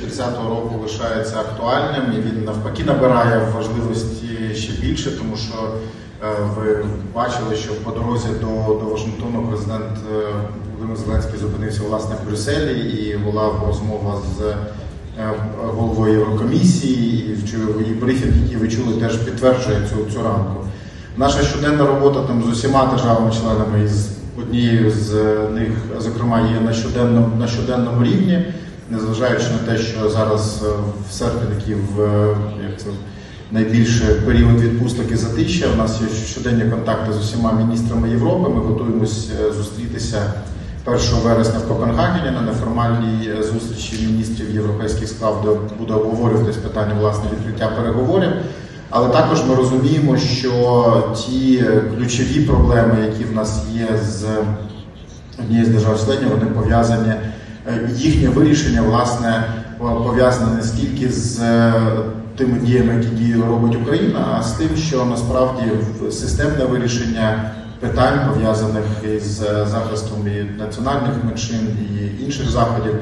2030 року лишається актуальним і він навпаки набирає важливості ще більше, тому що е, ви бачили, що по дорозі до, до Вашингтону президент е, Володимир Зеленський зупинився власне в Брюсселі і була розмова з е, головою Єврокомісії, і брифінг, який ви чули, теж підтверджує цю, цю рамку. Наша щоденна робота там з усіма державами-членами з однією з них, зокрема, є на щоденному, на щоденному рівні, незважаючи на те, що зараз е, в серпні такий е, як це найбільше період відпусток і затища. У нас є щоденні контакти з усіма міністрами Європи. Ми готуємось е, зустрітися 1 вересня в Копенгагені на неформальній зустрічі міністрів європейських справ, де буде обговорюватись питання власне відкриття переговорів. Але також ми розуміємо, що ті ключові проблеми, які в нас є з однією з держав-членів, вони пов'язані їхнє вирішення, власне, пов'язане не стільки з е, тими діями, які робить Україна, а з тим, що насправді системне вирішення питань пов'язаних із е, захистом і національних меншин і інших заходів